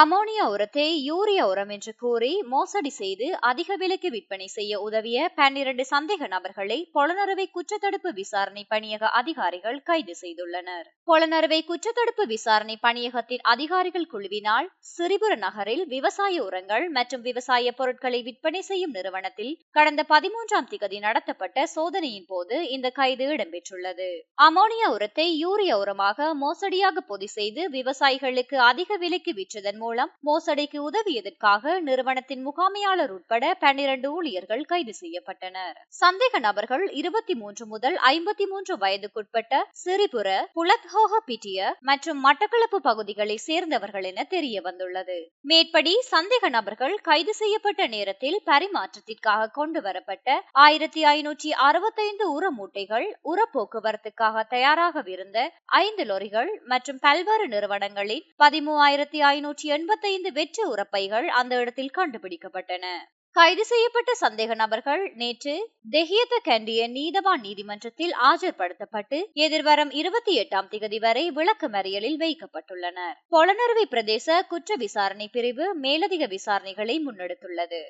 Ammonia உரத்தை urea உரம் என்று கூறி மோசடி செய்து அதிக விலைக்கு விற்பனை செய்ய உதவிய பன்னிரண்டு சந்தேக நபர்களை பொலனறுவை குற்றத்தடுப்பு விசாரணை பணியக அதிகாரிகள் கைது செய்துள்ளனர். பொலனறுவை குற்றத்தடுப்பு விசாரணை பணியகத்தின் அதிகாரிகள் குழுவினால் சிறிபுர நகரில் விவசாய உரங்கள் மற்றும் விவசாய பொருட்களை விற்பனை செய்யும் நிறுவனத்தில் கடந்த பதிமூன்றாம் திகதி நடத்தப்பட்ட சோதனையின் போது இந்த கைது இடம்பெற்றுள்ளது. அமோனியா உரத்தை யூரியா உரமாக மோசடியாக பொதி செய்து விவசாயிகளுக்கு அதிக விலைக்கு விற்றதன் மூலம் மோசடிக்கு உதவியதற்காக நிறுவனத்தின் முகாமையாளர் உட்பட பன்னிரண்டு ஊழியர்கள் கைது செய்யப்பட்டனர். சந்தேக நபர்கள் இருபத்தி மூன்று முதல் ஐம்பத்தி மூன்று வயதுக்குட்பட்ட சிறிபுர புலத்ஹோக பிட்டிய மற்றும் மட்டக்களப்பு பகுதிகளை சேர்ந்தவர்கள் என தெரிய வந்துள்ளது. மேற்படி சந்தேக நபர்கள் கைது செய்யப்பட்ட நேரத்தில் பரிமாற்றத்திற்காக கொண்டு வரப்பட்ட ஆயிரத்தி ஐநூற்றி அறுபத்தைந்து உர மூட்டைகள் உர போக்குவரத்துக்காக தயாராகவிருந்த ஐந்து லொரிகள் மற்றும் பல்வேறு நிறுவனங்களின் பதிமூவாயிரத்தி ஐநூற்றி எண்பத்தைந்து வெற்று உரப்பைகள் அந்த இடத்தில் கண்டுபிடிக்கப்பட்டன. கைது செய்யப்பட்ட சந்தேக நபர்கள் நேற்று தெஹியத்த கண்டிய நீதவான் நீதிமன்றத்தில் ஆஜர்படுத்தப்பட்டு எதிர்வரும் இருபத்தி எட்டாம் திகதி வரை விளக்கு மறியலில் வைக்கப்பட்டுள்ளனர். பொலனறுவை பிரதேச குற்ற விசாரணை பிரிவு மேலதிக விசாரணைகளை முன்னெடுத்துள்ளது.